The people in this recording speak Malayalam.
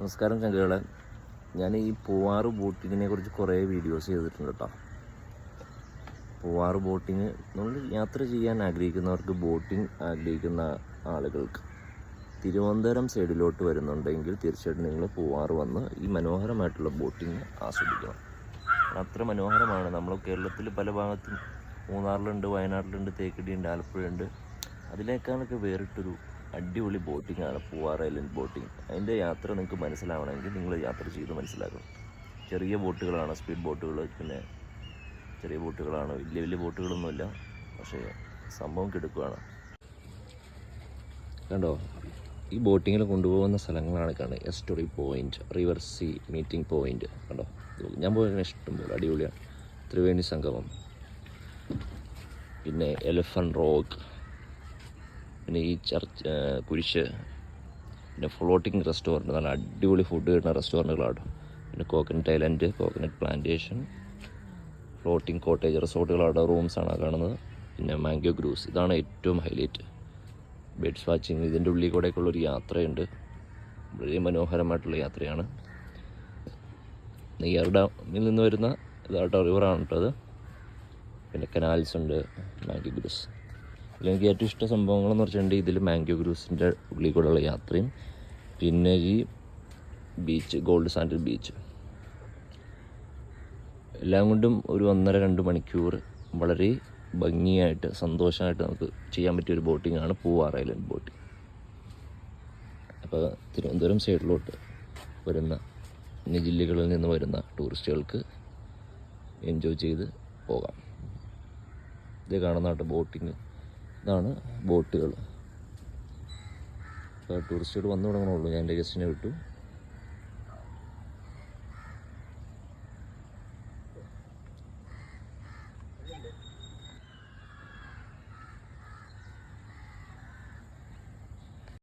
നമസ്കാരം ചങ്കുകളെ. ഞാൻ ഈ പൂവാറ് ബോട്ടിങ്ങിനെ കുറിച്ച് കുറേ വീഡിയോസ് ചെയ്തിട്ടുണ്ട് കേട്ടോ പൂവാറ് ബോട്ടിങ് നമ്മൾ യാത്ര ചെയ്യാൻ ആഗ്രഹിക്കുന്നവർക്ക് ബോട്ടിങ് ആഗ്രഹിക്കുന്ന ആളുകൾക്ക് തിരുവനന്തപുരം സൈഡിലോട്ട് വരുന്നുണ്ടെങ്കിൽ തീർച്ചയായിട്ടും നിങ്ങൾ പൂവാറ് വന്ന് ഈ മനോഹരമായിട്ടുള്ള ബോട്ടിങ് ആസ്വദിക്കണം. അത്ര മനോഹരമാണ്. നമ്മൾ കേരളത്തിൽ പല ഭാഗത്തും മൂന്നാറിലുണ്ട് വയനാട്ടിലുണ്ട് തേക്കടിയുണ്ട് ആലപ്പുഴയുണ്ട്. അതിനേക്കാളൊക്കെ വേറിട്ടൊരു അടിപൊളി ബോട്ടിംഗ് ആണ്. Poovar island boating. അതിന്റെ യാത്ര നിങ്ങൾക്ക് മനസ്സിലാവണമെങ്കിൽ നിങ്ങൾ യാത്ര ചെയ്ത് മനസ്സിലാക്കണം. ചെറിയ ബോട്ടുകളാണ് സ്പീഡ് ബോട്ടുകൾ പിന്നെ ചെറിയ ബോട്ടുകളാണ്. വലിയ വലിയ ബോട്ടുകളൊന്നുമില്ല. പക്ഷേ സംഭവം കിടക്കുകയാണ് കണ്ടോ? ഈ ബോട്ടിങ്ങിൽ കൊണ്ടുപോകുന്ന സ്ഥലങ്ങളാണ് കാണുന്നത് estuary point river sea meeting point കണ്ടോ? ഞാൻ പോയ ഇഷ്ടം പോലെ അടിപൊളിയാണ്. ത്രിവേണി സംഗമം. പിന്നെ എലഫൻ റോക്ക്. പിന്നെ ഈ ചർച്ച് കുരിശ് പിന്നെ ഫ്ലോട്ടിംഗ് റെസ്റ്റോറന്റ് നല്ല അടിപൊളി ഫുഡ് കിട്ടുന്ന റെസ്റ്റോറന്റുകളാണ് പിന്നെ coconut island coconut plantation floating cottage റിസോർട്ടുകളവിടെ റൂംസാണ് കാണുന്നത്. പിന്നെ മാംഗോ ഗ്രൂസ് ഇതാണ് ഏറ്റവും ഹൈലൈറ്റ് ബേഡ്സ് വാച്ചിങ് ഇതിന്റെ ഉള്ളിൽ ഒരു യാത്രയുണ്ട്. വളരെ മനോഹരമായിട്ടുള്ള യാത്രയാണ്. നെയ്യാർ ഡാമിൽ നിന്ന് വരുന്ന ഇതായിട്ട് റിവറാണ് കേട്ടോ അത് പിന്നെ കനാൽസ് ഉണ്ട് മാംഗോ ഗ്രൂസ് എനിക്ക് ഏറ്റവും ഇഷ്ട സംഭവങ്ങളെന്ന് വെച്ചിട്ടുണ്ടെങ്കിൽ ഇതിൽ മാംഗോ ഗ്രൂസിന്റെ ഉള്ളിൽ കൂടെയുള്ള യാത്രയും പിന്നെ ഈ ബീച്ച് ഗോൾഡ് സാൻഡിൽ ബീച്ച്. എല്ലാം കൊണ്ടും ഒരു ഒന്നര രണ്ട് മണിക്കൂർ വളരെ ഭംഗിയായിട്ട് സന്തോഷമായിട്ട് നമുക്ക് ചെയ്യാൻ പറ്റിയ ഒരു ബോട്ടിംഗ് ആണ് പൂവാർ ഐലൻഡ് ബോട്ടിംഗ് അപ്പോൾ തിരുവനന്തപുരം സൈഡിലോട്ട് വരുന്ന അന്യ ജില്ലകളിൽ നിന്ന് വരുന്ന ടൂറിസ്റ്റുകൾക്ക് എൻജോയ് ചെയ്ത് പോകാം. ഇത് കാണുന്ന കേട്ടോ ബോട്ടിങ് ഇതാണ് ബോട്ടുകൾ. ടൂറിസ്റ്റുകൾ വന്നു തുടങ്ങണുള്ളൂ ഞാൻ എന്റെ ഗസ്റ്റിനെ വിട്ടു.